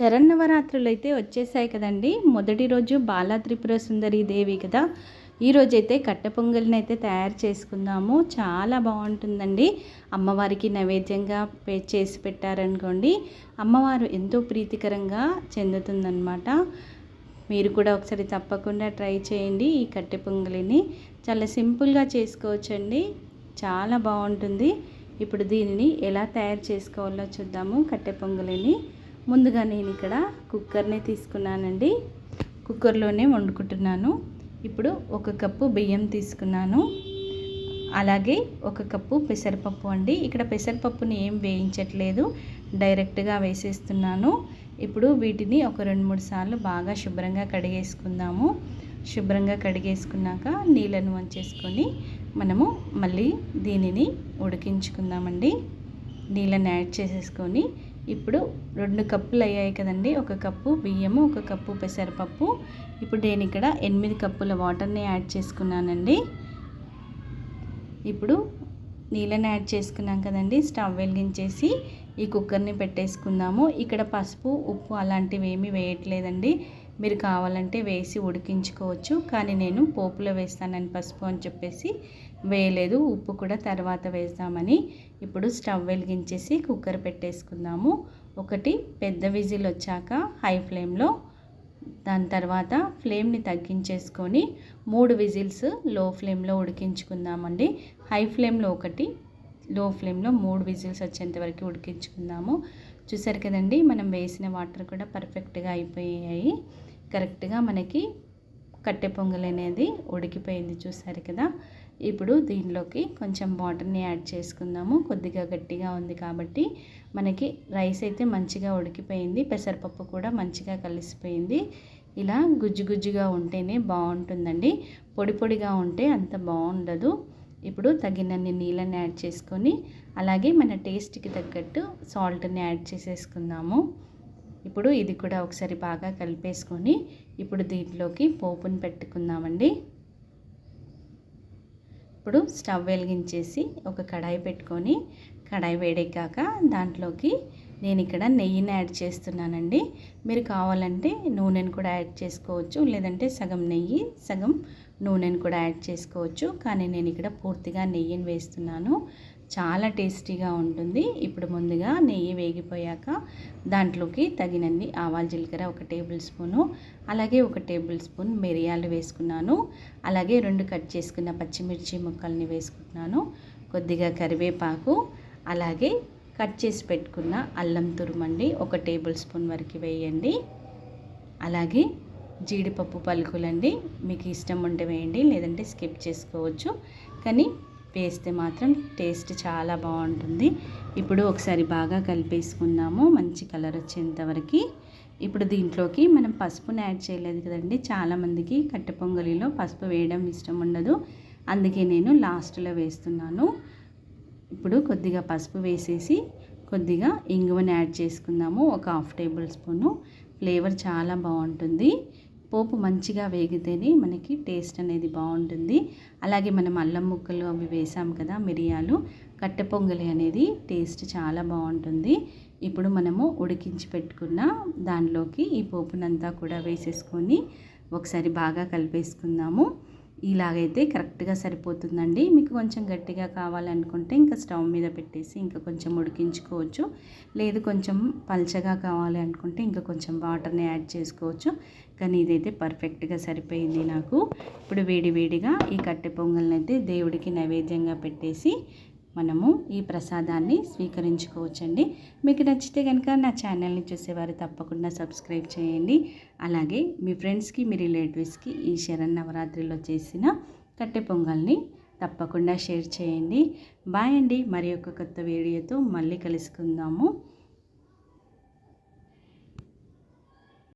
శరన్నవరాత్రులు అయితే వచ్చేసాయి కదండి. మొదటి రోజు బాలా త్రిపుర సుందరి దేవి కదా. ఈరోజు అయితే కట్ట పొంగల్ని అయితే తయారు చేసుకుందాము. చాలా బాగుంటుందండి. అమ్మవారికి నైవేద్యంగా పే చేసి పెట్టారనుకోండి అమ్మవారు ఎంతో ప్రీతికరంగా చెందుతుందన్నమాట. మీరు కూడా ఒకసారి తప్పకుండా ట్రై చేయండి ఈ కట్టె పొంగలిని చాలా సింపుల్గా చేసుకోవచ్చండి. చాలా బాగుంటుంది. ఇప్పుడు దీనిని ఎలా తయారు చేసుకోవాలో చూద్దాము కట్టె పొంగలిని ముందుగా నేను ఇక్కడ కుక్కర్నే తీసుకున్నానండి. కుక్కర్లోనే వండుకుంటున్నాను. ఇప్పుడు ఒక కప్పు బియ్యం తీసుకున్నాను. అలాగే ఒక కప్పు పెసరపప్పు అండి. ఇక్కడ పెసరపప్పుని ఏం వేయించట్లేదు. డైరెక్ట్గా వేసేస్తున్నాను. ఇప్పుడు వీటిని ఒక రెండు మూడు సార్లు బాగా శుభ్రంగా కడిగేసుకుందాము. శుభ్రంగా కడిగేసుకున్నాక నీళ్ళను వంచేసుకొని మనము మళ్ళీ దీనిని ఉడికించుకుందామండి. నీళ్ళని యాడ్ చేసేసుకొని ఇప్పుడు రెండు కప్పులు అయ్యాయి కదండి. ఒక కప్పు బియ్యము ఒక కప్పు పెసరపప్పు. ఇప్పుడు నేను ఇక్కడ ఎనిమిది కప్పుల వాటర్ని యాడ్ చేసుకున్నానండి. ఇప్పుడు నీళ్ళని యాడ్ చేసుకున్నాం కదండి. స్టవ్ వెలిగించేసి ఈ కుక్కర్ని పెట్టేసుకుందాము. ఇక్కడ పసుపు ఉప్పు అలాంటివి ఏమీ వేయట్లేదండి. మీరు కావాలంటే వేసి ఉడికించుకోవచ్చు. కానీ నేను పోపులో వేస్తానని పసుపు అని చెప్పేసి వేయలేదు. ఉప్పు కూడా తర్వాత వేస్తామని ఇప్పుడు స్టవ్ వెలిగించేసి కుక్కర్ పెట్టేసుకుందాము. ఒకటి పెద్ద విజిల్ వచ్చాక హై ఫ్లేమ్లో దాని తర్వాత ఫ్లేమ్ని తగ్గించేసుకొని మూడు విజిల్స్లో ఫ్లేమ్లో ఉడికించుకుందామండి. హై ఫ్లేమ్లో ఒకటి లో ఫ్లేమ్లో మూడు విజిల్స్ వచ్చేంత వరకు ఉడికించుకుందాము. చూసారు కదండి మనం వేసిన వాటర్ కూడా పర్ఫెక్ట్గా అయిపోయాయి. కరెక్ట్గా మనకి కట్టె పొంగల్ అనేది ఉడికిపోయింది చూసారు కదా. ఇప్పుడు దీనిలోకి కొంచెం వాటర్ని యాడ్ చేసుకుందాము. కొద్దిగా గట్టిగా ఉంది కాబట్టి మనకి రైస్ అయితే మంచిగా ఉడికిపోయింది. పెసరపప్పు కూడా మంచిగా కలిసిపోయింది. ఇలా గుజ్జు గుజ్జుగా ఉంటేనే బాగుంటుందండి. పొడి పొడిగా ఉంటే అంత బాగుండదు. ఇప్పుడు తగినన్ని నీళ్ళని యాడ్ చేసుకొని అలాగే మన టేస్ట్కి తగ్గట్టు సాల్ట్ని యాడ్ చేసేసుకుందాము. ఇప్పుడు ఇది కూడా ఒకసారి బాగా కలిపేసుకొని ఇప్పుడు దీంట్లోకి పోపుని పెట్టుకుందామండి. ఇప్పుడు స్టవ్ వెలిగించేసి ఒక కడాయి పెట్టుకొని కడాయి వేడెక్కాక దాంట్లోకి నేను ఇక్కడ నెయ్యిని యాడ్ చేస్తున్నానండి. మీరు కావాలంటే నూనెను కూడా యాడ్ చేసుకోవచ్చు లేదంటే సగం నెయ్యి సగం నూనెను కూడా యాడ్ చేసుకోవచ్చు. కానీ నేను ఇక్కడ పూర్తిగా నెయ్యిని వేస్తున్నాను. చాలా టేస్టీగా ఉంటుంది. ఇప్పుడు ముందుగా నెయ్యి వేగిపోయాక దాంట్లోకి తగినన్ని ఆవాల జీలకర్ర ఒక టేబుల్ స్పూను అలాగే ఒక టేబుల్ స్పూన్ మిరియాలు వేసుకున్నాను. అలాగే రెండు కట్ చేసుకున్న పచ్చిమిర్చి ముక్కల్ని వేసుకుంటున్నాను. కొద్దిగా కరివేపాకు అలాగే కట్ చేసి పెట్టుకున్న అల్లం తురుమండి ఒక టేబుల్ స్పూన్ వరకు వేయండి. అలాగే జీడిపప్పు పలుకులండి. మీకు ఇష్టం ఉంటే వేయండి లేదంటే స్కిప్ చేసుకోవచ్చు. కానీ వేస్తే మాత్రం టేస్ట్ చాలా బాగుంటుంది. ఇప్పుడు ఒకసారి బాగా కలిపేసుకున్నాము. మంచి కలర్ వచ్చేంతవరకు ఇప్పుడు దీంట్లోకి మనం పసుపుని యాడ్ చేయలేదు కదండి. చాలామందికి కట్టె పొంగలిలో పసుపు వేయడం ఇష్టం ఉండదు. అందుకే నేను లాస్ట్లో వేస్తున్నాను. ఇప్పుడు కొద్దిగా పసుపు వేసేసి కొద్దిగా ఇంగువని యాడ్ చేసుకుందాము. ఒక హాఫ్ టేబుల్ స్పూను. ఫ్లేవర్ చాలా బాగుంటుంది. పోపు మంచిగా వేగితేనే మనకి టేస్ట్ అనేది బాగుంటుంది. అలాగే మనం అల్లం ముక్కలు అవి వేసాం కదా మిరియాలు కట్టె పొంగలి అనేది టేస్ట్ చాలా బాగుంటుంది. ఇప్పుడు మనము ఉడికించి పెట్టుకున్న దానిలోకి ఈ పోపునంతా కూడా వేసేసుకొని ఒకసారి బాగా కలిపేసుకుందాము. ఇలాగైతే కరెక్ట్గా సరిపోతుందండి. మీకు కొంచెం గట్టిగా కావాలనుకుంటే ఇంకా స్టవ్ మీద పెట్టేసి ఇంకా కొంచెం ఉడికించుకోవచ్చు. లేదు కొంచెం పల్చగా కావాలి అనుకుంటే ఇంకా కొంచెం వాటర్ని యాడ్ చేసుకోవచ్చు. కానీ ఇదైతే పర్ఫెక్ట్గా సరిపోయింది నాకు. ఇప్పుడు వేడి వేడిగా ఈ కట్టె పొంగల్ని అయితే దేవుడికి నైవేద్యంగా పెట్టేసి మనము ఈ ప్రసాదాన్ని స్వీకరించుకోవచ్చండి. మీకు నచ్చితే కనుక నా ఛానల్ని చూసేవారు తప్పకుండా సబ్స్క్రైబ్ చేయండి. అలాగే మీ ఫ్రెండ్స్కి మీ రిలేటివ్స్కి ఈ శరణ్ నవరాత్రిలో చేసిన కట్టె పొంగల్ని తప్పకుండా షేర్ చేయండి. బాయ్ అండి. మరి ఒక కొత్త వీడియోతో మళ్ళీ కలుసుకుందాము.